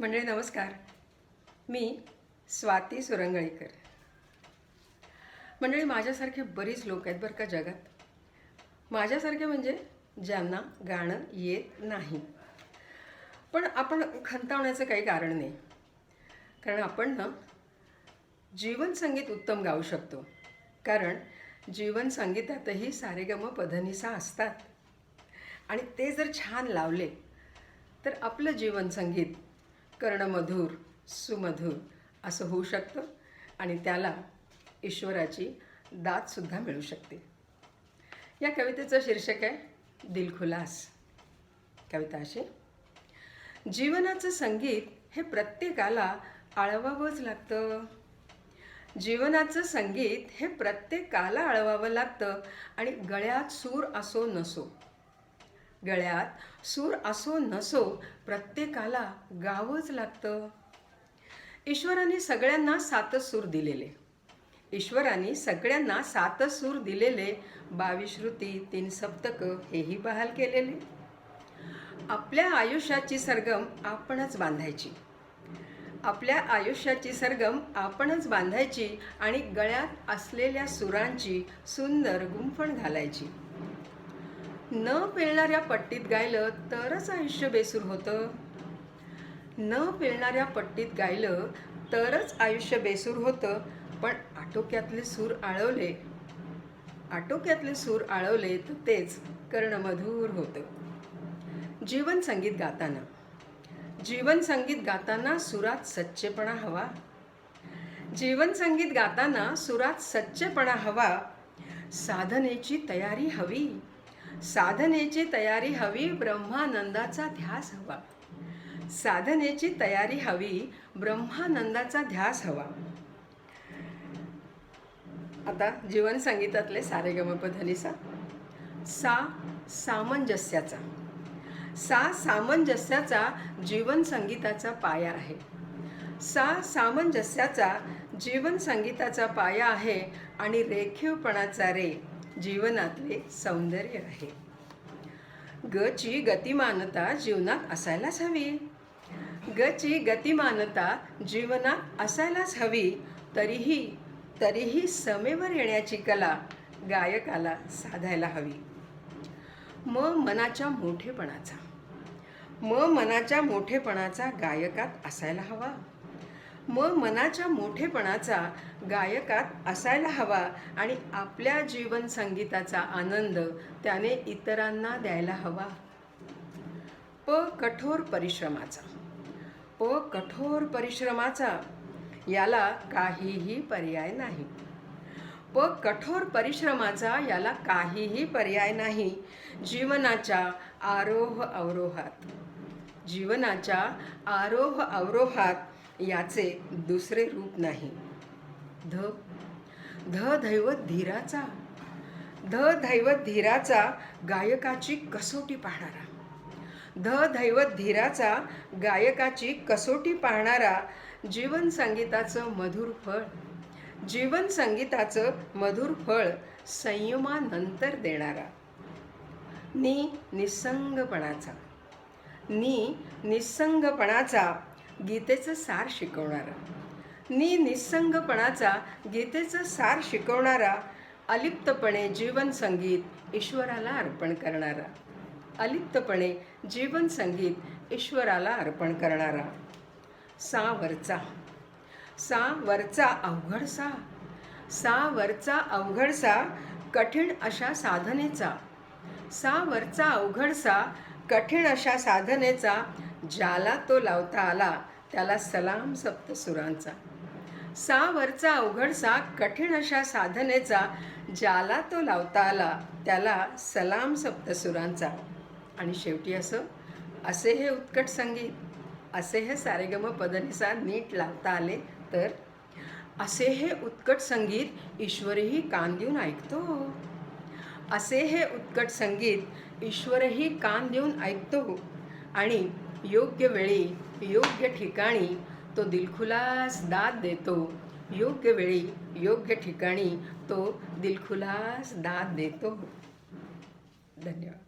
मंडळी नमस्कार. मी स्वाती सुरंगळीकर. मंडळी माझ्यासारखे बरीच लोक आहेत बरं का जगात. माझ्यासारखे म्हणजे ज्यांना गाणं येत नाही. पण आपण खंतावण्याचं काही कारण नाही. कारण आपण ना जीवन संगीत उत्तम गाऊ शकतो. कारण जीवन संगीतातही सारेगम पधनिसा असतात. आणि ते जर छान लावले तर आपलं जीवन संगीत कर्णमधुर सुमधुर असं होऊ शकतं आणि त्याला ईश्वराची दातसुद्धा मिळू शकते. या कवितेचं शीर्षक आहे दिलखुलास कविता अशी जीवनाचं संगीत हे प्रत्येकाला आळवावंच लागतं. जीवनाचं संगीत हे प्रत्येकाला आळवावं लागतं आणि गळ्यात सूर असो नसो गळ्यात सूर असो नसो प्रत्येकाला गावंच लागतं. ईश्वराने सगळ्यांना सातच सूर दिलेले. ईश्वराने सगळ्यांना सातच सूर दिलेले. बावीस श्रुती तीन सप्तक हेही बहाल केलेले. आपल्या आयुष्याची सरगम आपणच बांधायची. आपल्या आयुष्याची सरगम आपणच बांधायची आणि गळ्यात असलेल्या सुरांची सुंदर गुंफण घालायची. न पेलणाऱ्या पट्टीत गायलं तरच आयुष्य बेसूर होतं. न पेलणाऱ्या पट्टीत गायलं तरच आयुष्य बेसूर होतं पण आटोक्यातले सूर आळवले. आटोक्यातले सूर आळवले तर तेच कर्णमधूर होतं. जीवन संगीत गाताना. जीवन संगीत गाताना सुरात सच्चेपणा हवा. जीवन संगीत गाताना सुरात सच्चेपणा हवा. साधनेची तयारी हवी. साधनेची तयारी हवी ब्रह्मानंदाचा ध्यास हवा. साधनेची तयारी हवी ब्रह्मानंदाचा ध्यास हवा. आता जीवन संगीतातले सारे गमपधनिसा सा सामंजस्याचा. सा सामंजस्याचा जीवन संगीताचा पाया आहे. सा सामंजस्याचा जीवन संगीताचा पाया आहे आणि रेखीवपणाचा रे. जीवनातले सौंदर्य आहे. गची गतिमानता जीवनात असायलाच हवी. गची गतिमानता जीवनात असायलाच हवी तरीही तरीही समेवर येण्याची कला गायकाला साधायला हवी. म मनाच्या मोठेपणाचा. म मनाच्या मोठेपणाचा गायकात असायला हवा. मग मनाच्या मोठेपणाचा गायकात असायला हवा आणि आपल्या जीवन संगीताचा आनंद त्याने इतरांना द्यायला हवा. प कठोर परिश्रमाचा. प कठोर परिश्रमाचा याला काहीही पर्याय नाही. प कठोर परिश्रमाचा याला काहीही पर्याय नाही. जीवनाच्या आरोह अवरोहात. जीवनाच्या आरोह अवरोहात याचे दुसरे रूप नाही. ध. ध दैवत धीराचा. ध दैवत धीराचा गायकाची कसोटी पाहणारा. ध दैवत धीराचा गायकाची कसोटी पाहणारा जीवन संगीताचं मधुर फळ. जीवन संगीताचं मधुर फळ संयमानंतर देणारा. नी निसंगपणाचा. नी निसंगपणाचा गीतेचं सार शिकवणारा. नि निसंगपणाचा गीतेचं सार शिकवणारा अलिप्तपणे जीवन संगीत ईश्वराला अर्पण करणारा. अलिप्तपणे जीवन संगीत ईश्वराला अर्पण करणारा. सा वरचा सा वरचा अवघड सा सा वरचा अवघड सा कठीण अशा साधनेचा. सा वरचा अवघड सा कठीण अशा साधनेचा ज्याला तो लावता आला त्याला सलाम सप्तसुरांचा सा वरचा अवघडसा कठीण अशा साधनेचा ज्याला तो लावता आला त्याला सलाम सप्तसुरांचा आणि शेवटी असं असे हे उत्कट संगीत असे हे सारेगम पदनिसा नीट लावता आले तर असे हे उत्कट संगीत ईश्वरही कान देऊन ऐकतो. असे हे उत्कट संगीत ईश्वरही कान देऊन ऐकतो. आणि योग्य वेळी योग्य ठिकाणी तो दिलखुलास दाद देतो. योग्य वेळी योग्य ठिकाणी तो दिलखुलास दाद देतो. धन्यवाद.